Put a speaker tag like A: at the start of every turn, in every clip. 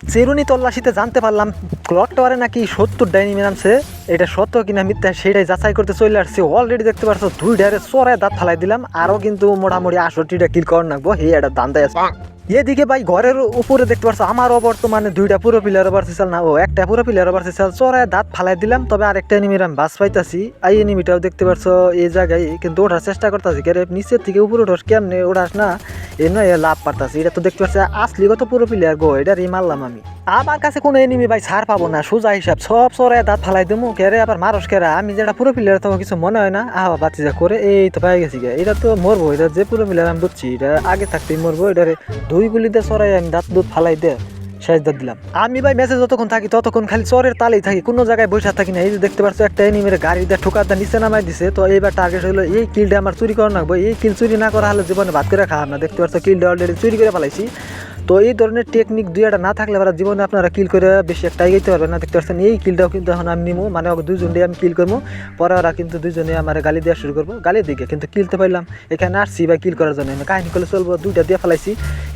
A: চেরুনি তল্লাশিতে জানতে পারলাম, ক্লক টাওয়ারে নাকি সত্তর ডাইনি নামছে এটা সত্য কিনা মিথ্যা সেটাই যাচাই করতে চলে আসছে। অলরেডি দেখতে পাচ্ছ দুই ডাইরে চড়ায় দাঁত ফালাই দিলাম। আরও কিন্তু মোটামুটি আষট্টিটা কিল করে নাকবো। হে, এটা দান দেয় এদিকে ভাই ঘরের উপরে দেখতে পাচ্ছ আমারও বর্তমানে দুইটা পুরো প্লেয়ার ওভার সিসাল না। ও, একটা পুরো প্লেয়ার ওভার সিসাল চড়ায় দাঁত ফালাই দিলাম, তবে আরেকটা এনিমির আমি বাস পাইতাছি। এই এনিমিটাও দেখতে পাচ্ছ এই জায়গায় কিন্তু ওঠার চেষ্টা করতেছি কে নিচের থেকে উপরে ওঠাস কেমনে ওঠাস না, এ নয় লাভ পারতাছি। এটা তো দেখতে পাচ্ছি আসলি কত পুরো প্লেয়ার গো এটা রে মারলাম আমি। আমার কাছে কোনো এনিমি ভাই ছাড় পাবো না, সোজা হিসাব, সব সরাই দাঁত ফালাই দেবো কেরে আবার মারস কেরা? আমি যেটা পুরো প্লেয়ার তো কিছু মনে হয় না, আহা বাতি যা করে, এই তো পাই গেছি। এটা তো মরবো, এটা যে পুরো প্লেয়ার আমি বুঝছি এটা আগে থাকতেই মরবো, এটারে দুই গুলি দিয়ে সরাই আমি দাঁত দুধ ফালাই দে শেষ দাঁত দিলাম। আমি ভাই মেসেজ যতক্ষণ থাকি, ততক্ষণ খালি চরের তালেই থাকি, কোনো জায়গায় বসে থাকি না। এই যে দেখতে পাচ্ছ একটা এনিমের গাড়ি দিয়ে দিয়ে নিচে নামাই দিছে। তো এইবার টার্গেট হলো, এই কিলটা আমার চুরি করা নাকবো এই কিল চুরি না করা হলে জীবনে ভাত করে খাওয়া না। দেখতে পাচ্ছ কিলটা অলরেডি চুরি করে ফেলাইছি। তো এই ধরনের টেকনিক দুই একটা না থাকলে এবার জীবনে আপনারা কিল করে বেশি একটা এগিয়ে পারবেন না, দেখতে পাচ্ছেন? এই কিলটাও কিন্তু এখন আমি নিবো মানে দিয়ে আমি কিল করব পরে ওরা কিন্তু দুইজনে আমার গালি দেওয়া শুরু করব। গালি দিকে কিন্তু কিলতে পাইলাম। এখানে আসছি ভাই কিল করার জন্য। কাহিনী করলে চলবো, দুইটা দিয়ে ফেলাইছি।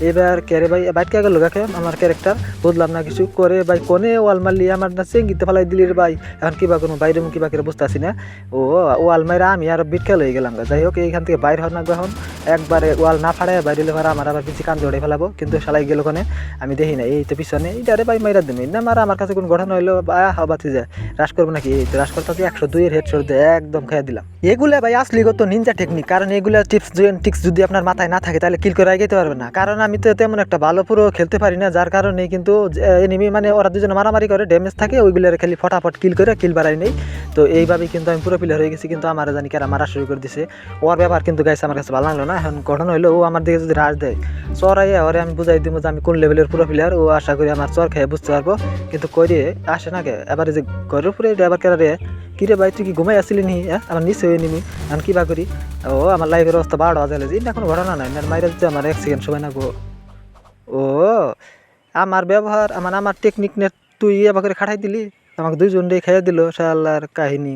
A: এবার ক্যারে ভাই বাইটকে গেল গাকে আমার ক্যারেক্টার বুঝলাম না কিছু। করে ভাই কোনে ওয়াল মারলি, আমার না চেঙ্গিতে ফেলাই দিলি রে ভাই। এখন কিবা কোনো বাইরে কিবা করে বুঝতে আসি না। ও, ওয়াল মাইরা আমি আর বিটকে লয়ে গেলাম যাই হোক, এইখান থেকে বাইর হওয়ার না এখন। একবারে ওয়াল না ফাড়ায় বাইরে হলে আমার আবার পিছিয়ে কান জড়ে ফেলাবো। কিন্তু শালাই গেল ওখানে আমি দেখি না এই তো পিছনে এইটারে ভাই মাইরা দিবি না মারা আমার কাছে কোন ঘটনা হইল, বা হাবাতে যায়। রাশ করব নাকি? এই তো রাশ করতে একশো দুইয়ের হেড শোর একদম খেয়ে দিলাম। এগুলো ভাই আসলি গত নিনজা টেকনিক কারণ এগুলো টিপস টিক্স যদি আপনার মাথায় না থাকে, তাহলে কিল করে এগিয়ে পারবে না। কারণ আমি তো তেমন একটা ভালো পুরো খেলতে পারি না, যার কারণে কিন্তু এনিমি মানে ওরা দুজনে মারামারি করে ড্যামেজ থাকে, ওইগুলোর খালি ফটাফট কিল করে কিল বাড়াই নেই। তো এইভাবেই কিন্তু আমি পুরো প্লেয়ার হয়ে গেছি, কিন্তু আমার জানি কারা মারা শুরু করে দিছে। ওর ব্যাপার কিন্তু গাইছে আমার কাছে ভালো লাগল না, এখন ঘটনা হইল, ও আমার দিকে যদি রাজ দেয়, চড়াইয়া ওরে আমি বুঝাই দিব যে আমি কোন লেভেলের পুরো প্লেয়ার ও আশা করি আমার চর খেয়ে বুঝতে পারব। কিন্তু কইরে আসে না কে? এবার যে ঘরের উপরে এবার কেরা রে? কি রে ভাই, তুই কি ঘুমাই আসছিলি নি? হ্যাঁ? আমার নিচে হয়ে নিমি এখন কিবা করি? ও, আমার লাইফের অবস্থা বারো হাজার এই না কোনো ঘটনা নাই। আর মাইরা দিতে আমার সেকেন্ড সময় না গো। ও, আমার ব্যবহার, আমার আমার টেকনিক নে তুই এবার করে খাটাই দিলি। আমাকে দুইজন রে খাইয়ে দিল, শালার কাহিনী।